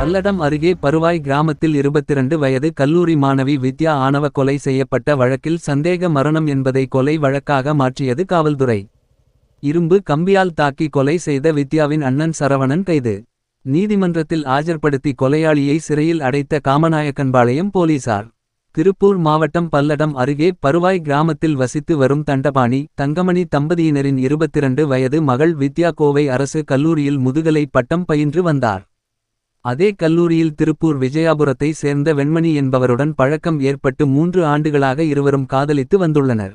பல்லடம் அருகே பருவாய் கிராமத்தில் 22 வயது கல்லூரி மாணவி வித்யா ஆணவ கொலை செய்யப்பட்ட வழக்கில் சந்தேக மரணம் என்பதை கொலை வழக்காக மாற்றியது காவல்துறை. இரும்பு கம்பியால் தாக்கி கொலை செய்த வித்யாவின் அண்ணன் சரவணன் கைது. நீதிமன்றத்தில் ஆஜர்படுத்தி கொலையாளியை சிறையில் அடைத்த காமநாயக்கன்பாளையம் போலீசார். திருப்பூர் மாவட்டம் பல்லடம் அருகே பருவாய் கிராமத்தில் வசித்து வரும் தண்டபாணி தங்கமணி தம்பதியினரின் 22 வயது மகள் வித்யா கோவை அரசு கல்லூரியில் முதுகலை பட்டம் பயின்று வந்தார். அதே கல்லூரியில் திருப்பூர் விஜயாபுரத்தை சேர்ந்த வெண்மணி என்பவருடன் பழக்கம் ஏற்பட்டு மூன்று ஆண்டுகளாக இருவரும் காதலித்து வந்துள்ளனர்.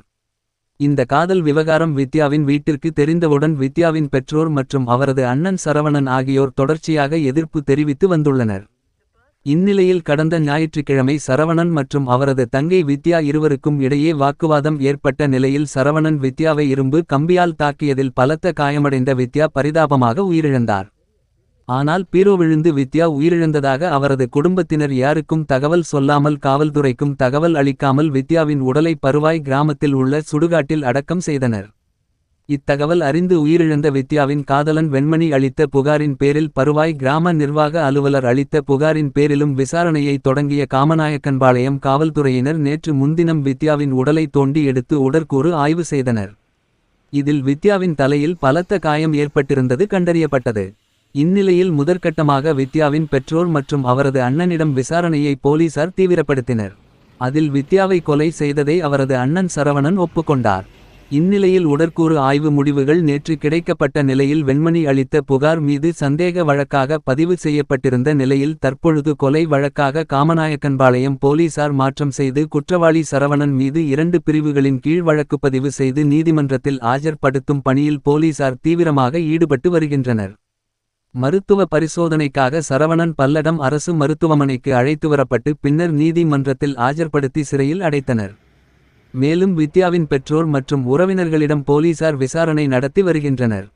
இந்த காதல் விவகாரம் வித்யாவின் வீட்டிற்கு தெரிந்தவுடன் வித்யாவின் பெற்றோர் மற்றும் அவரது அண்ணன் சரவணன் ஆகியோர் தொடர்ச்சியாக எதிர்ப்பு தெரிவித்து வந்துள்ளனர். இந்நிலையில் கடந்த ஞாயிற்றுக்கிழமை சரவணன் மற்றும் அவரது தங்கை வித்யா இருவருக்கும் இடையே வாக்குவாதம் ஏற்பட்ட நிலையில் சரவணன் வித்யாவை இரும்பு கம்பியால் தாக்கியதில் பலத்த காயமடைந்த வித்யா பரிதாபமாக உயிரிழந்தார். ஆனால் பீரோ விழுந்து வித்யா உயிரிழந்ததாக அவரது குடும்பத்தினர் யாருக்கும் தகவல் சொல்லாமல் காவல்துறைக்கும் தகவல் அளிக்காமல் வித்யாவின் உடலை பருவாய் கிராமத்தில் உள்ள சுடுகாட்டில் அடக்கம் செய்தனர். இத்தகவல் அறிந்து உயிரிழந்த வித்யாவின் காதலன் வெண்மணி அளித்த புகாரின் பேரில் பருவாய் கிராம நிர்வாக அலுவலர் அளித்த புகாரின் பேரிலும் விசாரணையை தொடங்கிய காமநாயக்கன்பாளையம் காவல்துறையினர் நேற்று முன்தினம் வித்யாவின் உடலை தோண்டி எடுத்து உடற்கூறு ஆய்வு செய்தனர். இதில் வித்யாவின் தலையில் பலத்த காயம் ஏற்பட்டிருந்தது கண்டறியப்பட்டது. இந்நிலையில் முதற்கட்டமாக வித்யாவின் பெற்றோர் மற்றும் அவரது அண்ணனிடம் விசாரணையை போலீசார் தீவிரப்படுத்தினர். அதில் வித்யாவை கொலை செய்ததை அவரது அண்ணன் சரவணன் ஒப்புக்கொண்டார். இந்நிலையில் உடற்கூறு ஆய்வு முடிவுகள் நேற்று கிடைக்கப்பட்ட நிலையில் வெண்மணி அளித்த புகார் மீது சந்தேக வழக்காக பதிவு செய்யப்பட்டிருந்த நிலையில் தற்பொழுது கொலை வழக்காக காமநாயக்கன்பாளையம் போலீசார் மாற்றம் செய்து குற்றவாளி சரவணன் மீது இரண்டு பிரிவுகளின் கீழ் வழக்குப்பதிவு செய்து நீதிமன்றத்தில் ஆஜர்படுத்தும் பணியில் போலீசார் தீவிரமாக ஈடுபட்டு வருகின்றனர். மருத்துவ பரிசோதனைக்காக சரவணன் பல்லடம் அரசு மருத்துவமனைக்கு அழைத்து வரப்பட்டு பின்னர் நீதிமன்றத்தில் ஆஜர்படுத்தி சிறையில் அடைத்தனர். மேலும் வித்யாவின் பெற்றோர் மற்றும் உறவினர்களிடம் போலீசார் விசாரணை நடத்தி வருகின்றனர்.